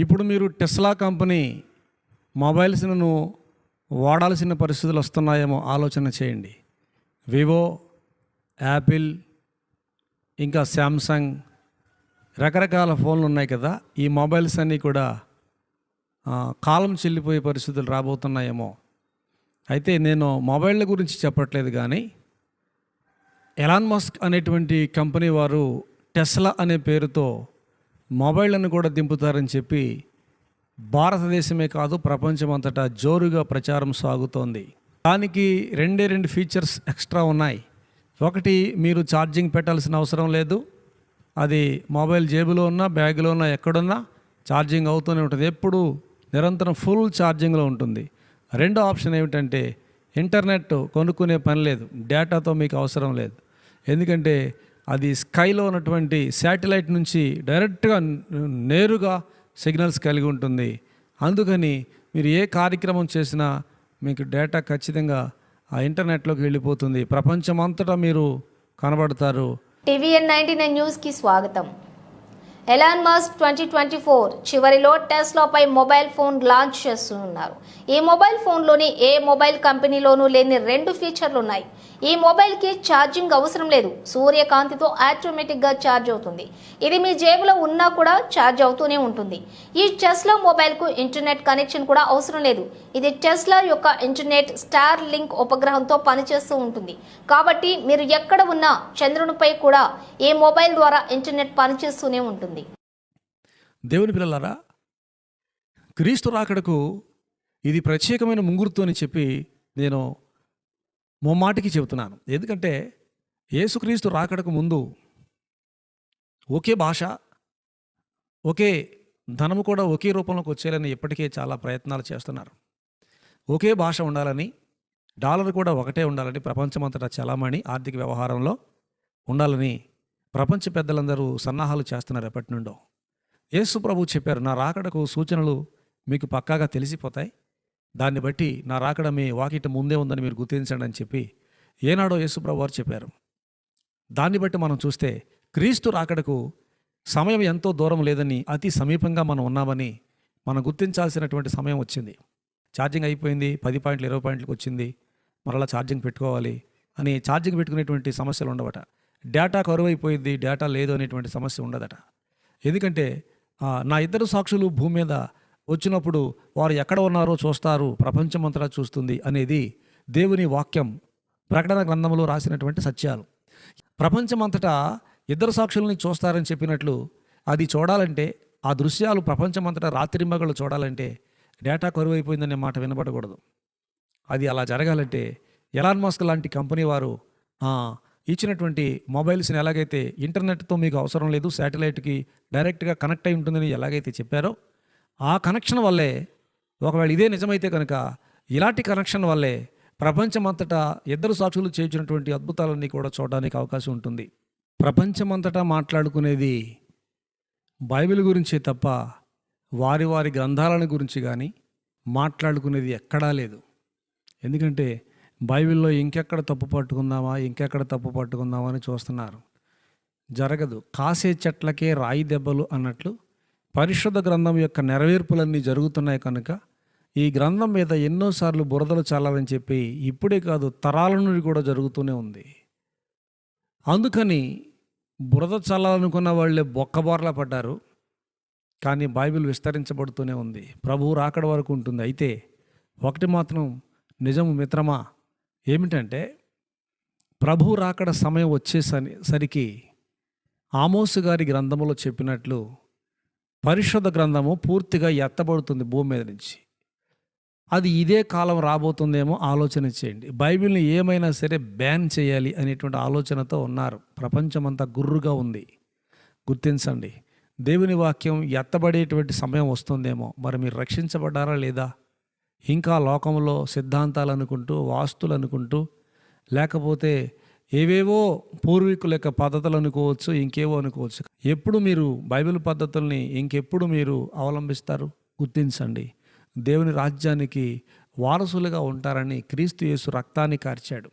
ఇప్పుడు మీరు Tesla company మొబైల్స్ను వాడాల్సిన పరిస్థితులు వస్తున్నాయేమో ఆలోచన చేయండి. వివో యాపిల్ ఇంకా శాంసంగ్ రకరకాల ఫోన్లు ఉన్నాయి కదా ఈ మొబైల్స్ అన్నీ కూడా కాలం చెల్లిపోయే పరిస్థితులు రాబోతున్నాయేమో. అయితే నేను మొబైళ్ళ గురించి చెప్పట్లేదు కానీ ఎలాన్ మస్క్ అనేటువంటి కంపెనీ వారు టెస్లా అనే పేరుతో మొబైళ్ళను కూడా దింపుతారని చెప్పి భారతదేశమే కాదు ప్రపంచమంతటా జోరుగా ప్రచారం సాగుతోంది. దానికి రెండే రెండు ఫీచర్స్ ఎక్స్ట్రా ఉన్నాయి. ఒకటి మీరు ఛార్జింగ్ పెట్టాల్సిన అవసరం లేదు. అది మొబైల్ జేబులో ఉన్నా బ్యాగులో ఉన్నా ఎక్కడున్నా ఛార్జింగ్ అవుతూనే ఉంటుంది. ఎప్పుడు నిరంతరం ఫుల్ ఛార్జింగ్లో ఉంటుంది. రెండో ఆప్షన్ ఏమిటంటే ఇంటర్నెట్ కొనుక్కునే పని లేదు. డేటాతో మీకు అవసరం లేదు. ఎందుకంటే అది స్కైలో ఉన్నటువంటి శాటిలైట్ నుంచి డైరెక్ట్గా నేరుగా సిగ్నల్స్ కలిగి ఉంటుంది. అందుకని మీరు ఏ కార్యక్రమం చేసినా మీకు డేటా ఖచ్చితంగా ఆ ఇంటర్నెట్లోకి వెళ్ళిపోతుంది. ప్రపంచమంతటా మీరు కనబడతారు. టీవీఎన్ నైన్టీ నైన్ న్యూస్కి స్వాగతం. Elon Musk twenty twenty four చివరిలో టెస్లాపై మొబైల్ ఫోన్ లాంచ్ చేస్తున్నారు. ఈ మొబైల్ ఫోన్లోని ఏ మొబైల్ కంపెనీలోనూ లేని రెండు ఫీచర్లు ఉన్నాయి. ఈ మొబైల్కి ఛార్జింగ్ అవసరం లేదు. సూర్యకాంతితో ఆటోమేటిక్గా ఛార్జ్ అవుతుంది. ఇది మీ జేబులో ఉన్నా కూడా ఛార్జ్ అవుతూనే ఉంటుంది. ఈ టెస్లా మొబైల్కు ఇంటర్నెట్ కనెక్షన్ కూడా అవసరం లేదు. ఇది టెస్లా యొక్క ఇంటర్నెట్ స్టార్ లింక్ ఉపగ్రహంతో పనిచేస్తూ ఉంటుంది. కాబట్టి మీరు ఎక్కడ ఉన్నా చంద్రునిపై కూడా ఈ మొబైల్ ద్వారా ఇంటర్నెట్ పనిచేస్తూనే ఉంటుంది. దేవుని పిల్లలారా క్రీస్తు రాకడకు ఇది ప్రత్యేకమైన ముంగుర్తు అని చెప్పి నేను మొమ్మాటికి చెబుతున్నాను. ఎందుకంటే యేసుక్రీస్తు రాకడకు ముందు ఒకే భాష ఒకే ధనము కూడా ఒకే రూపంలోకి వచ్చేయాలని ఇప్పటికే చాలా ప్రయత్నాలు చేస్తున్నారు. ఒకే భాష ఉండాలని డాలర్ కూడా ఒకటే ఉండాలని ప్రపంచమంతటా చలామణి ఆర్థిక వ్యవహారంలో ఉండాలని ప్రపంచ పెద్దలందరూ సన్నాహాలు చేస్తున్నారు ఎప్పటి నుండో. యేసు ప్రభు చెప్పారు నా రాకడకు సూచనలు మీకు పక్కాగా తెలిసిపోతాయి. దాన్ని బట్టి నా రాకడ మీ వాకిట ముందే ఉందని మీరు గుర్తించండి అని చెప్పి ఏనాడో యేసు ప్రభు వారు చెప్పారు. దాన్ని బట్టి మనం చూస్తే క్రీస్తు రాకడకు సమయం ఎంతో దూరం లేదని అతి సమీపంగా మనం ఉన్నామని మనం గుర్తించాల్సినటువంటి సమయం వచ్చింది. ఛార్జింగ్ అయిపోయింది పది పాయింట్లు ఇరవై పాయింట్లకు వచ్చింది. మరలా ఛార్జింగ్ పెట్టుకోవాలి అని ఛార్జింగ్ పెట్టుకునేటువంటి సమస్యలు ఉండవట. డేటా కరువైపోయింది డేటా లేదు అనేటువంటి సమస్య ఉండదట. ఎందుకంటే నా ఇద్దరు సాక్షులు భూమి మీద వచ్చినప్పుడు వారు ఎక్కడ ఉన్నారో చూస్తారు ప్రపంచమంతటా చూస్తుంది అనేది దేవుని వాక్యం ప్రకటన గ్రంథంలో రాసినటువంటి సత్యాలు. ప్రపంచమంతటా ఇద్దరు సాక్షుల్ని చూస్తారని చెప్పినట్లు అది చూడాలంటే ఆ దృశ్యాలు ప్రపంచమంతటా రాత్రింబగళ్ళు చూడాలంటే డేటా కరువైపోయిందనే మాట వినపడకూడదు అది అలా జరగాలంటే ఎలాన్ మస్క్ లాంటి కంపెనీ వారు ఇచ్చినటువంటి మొబైల్స్ని ఎలాగైతే ఇంటర్నెట్తో మీకు అవసరం లేదు శాటిలైట్కి డైరెక్ట్గా కనెక్ట్ అయి ఉంటుందని ఎలాగైతే చెప్పారో ఆ కనెక్షన్ వల్లే ఒకవేళ ఇదే నిజమైతే కనుక ఇలాంటి కనెక్షన్ వల్లే ప్రపంచమంతటా ఇద్దరు సాక్షులు చేయించినటువంటి అద్భుతాలన్నీ కూడా చూడడానికి అవకాశం ఉంటుంది. ప్రపంచమంతటా మాట్లాడుకునేది బైబిల్ గురించే తప్ప వారి వారి గ్రంథాలను గురించి కానీ మాట్లాడుకునేది ఎక్కడా లేదు. ఎందుకంటే బైబిల్లో ఇంకెక్కడ తప్పు పట్టుకుందామా ఇంకెక్కడ తప్పు పట్టుకుందామా అని చూస్తున్నారు. జరగదు. కాసే చెట్లకే రాయి దెబ్బలు అన్నట్లు పరిశుద్ధ గ్రంథం యొక్క నెరవేర్పులన్నీ జరుగుతున్నాయి కనుక ఈ గ్రంథం మీద ఎన్నోసార్లు బురదలు చల్లాలని చెప్పి ఇప్పుడే కాదు తరాల నుండి కూడా జరుగుతూనే ఉంది. అందుకని బురద చల్లాలనుకున్న వాళ్ళే బొక్కబోర్లా పడ్డారు. కానీ బైబిల్ విస్తరించబడుతూనే ఉంది. ప్రభువు రాకడ వరకు ఉంటుంది. అయితే ఒకటి మాత్రం నిజము మిత్రమా? ఏమిటంటే ప్రభు రాకడ సమయం వచ్చేసరి సరికి ఆమోసు గారి గ్రంథములో చెప్పినట్లు పరిశుద్ధ గ్రంథము పూర్తిగా ఎత్తబడుతుంది భూమి మీద నుంచి. అది ఇదే కాలం రాబోతుందేమో ఆలోచన చేయండి. బైబిల్ని ఏమైనా సరే బ్యాన్ చేయాలి అనేటువంటి ఆలోచనతో ఉన్నారు. ప్రపంచమంతా గుర్రుగా ఉంది. గుర్తించండి. దేవుని వాక్యం ఎత్తబడేటువంటి సమయం వస్తుందేమో. మరి మీరు రక్షించబడ్డారా లేదా? ఇంకా లోకంలో సిద్ధాంతాలు అనుకుంటూ వాస్తులు అనుకుంటూ లేకపోతే ఏవేవో పూర్వీకుల యొక్క పద్ధతులు అనుకోవచ్చు ఇంకేవో అనుకోవచ్చు. ఎప్పుడు మీరు బైబిల్ పద్ధతుల్ని ఇంకెప్పుడు మీరు అవలంబిస్తారు? గుర్తించండి. దేవుని రాజ్యానికి వారసులుగా ఉంటారని క్రీస్తు యేసు రక్తాన్ని కార్చాడు.